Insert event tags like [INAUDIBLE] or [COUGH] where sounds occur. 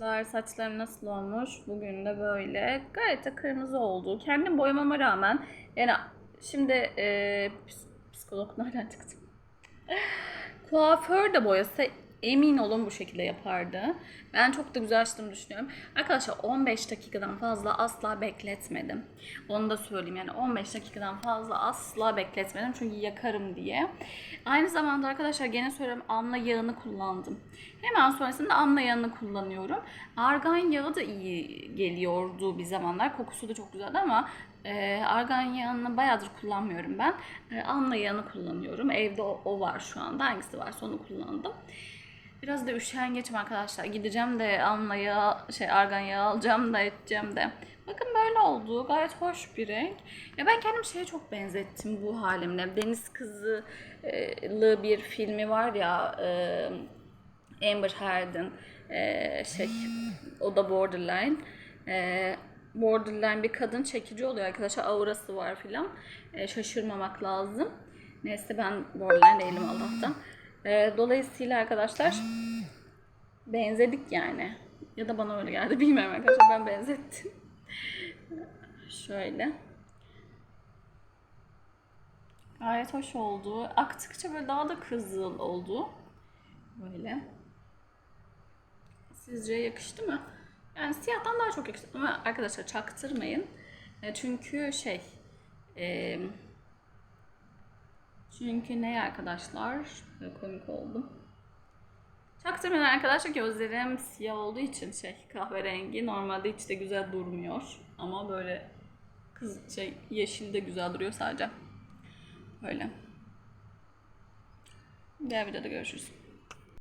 arkadaşlar saçlarım nasıl olmuş? Bugün de böyle gayet de kırmızı oldu. Kendim boyamama rağmen yani şimdi e, ps- psikolog nereden çıktı? [LAUGHS] Kuaför de boyasa emin olun bu şekilde yapardı. Ben çok da güzel açtığımı düşünüyorum. Arkadaşlar 15 dakikadan fazla asla bekletmedim. Onu da söyleyeyim yani 15 dakikadan fazla asla bekletmedim çünkü yakarım diye. Aynı zamanda arkadaşlar gene söylüyorum amla yağını kullandım. Hemen sonrasında amla yağını kullanıyorum. Argan yağı da iyi geliyordu bir zamanlar. Kokusu da çok güzeldi ama e, argan yağını bayağıdır kullanmıyorum ben. E, amla yağını kullanıyorum. Evde o, o var şu anda. Hangisi varsa onu kullandım. Biraz da üşengeçim arkadaşlar. Gideceğim de amla yağı, şey argan yağı alacağım da edeceğim de. Bakın böyle oldu. Gayet hoş bir renk. Ya ben kendim şeye çok benzettim bu halimle. Deniz Kızı'lı bir filmi var ya Amber Heard'ın şey o da borderline. Borderline bir kadın çekici oluyor arkadaşlar. Aurası var filan. Şaşırmamak lazım. Neyse ben borderline değilim Allah'tan. E, dolayısıyla arkadaşlar benzedik yani. Ya da bana öyle geldi bilmiyorum arkadaşlar ben benzettim. Şöyle. Gayet hoş oldu. Aktıkça böyle daha da kızıl oldu. Böyle. Sizce yakıştı mı? Yani siyahtan daha çok yakıştı ama arkadaşlar çaktırmayın. E, Çünkü şey e, çünkü ne arkadaşlar? Komik oldum. Çaktırmayın arkadaşlar gözlerim siyah olduğu için şey kahverengi normalde hiç de güzel durmuyor. Ama böyle kız şey yeşil de güzel duruyor sadece. Böyle. Diğer videoda görüşürüz.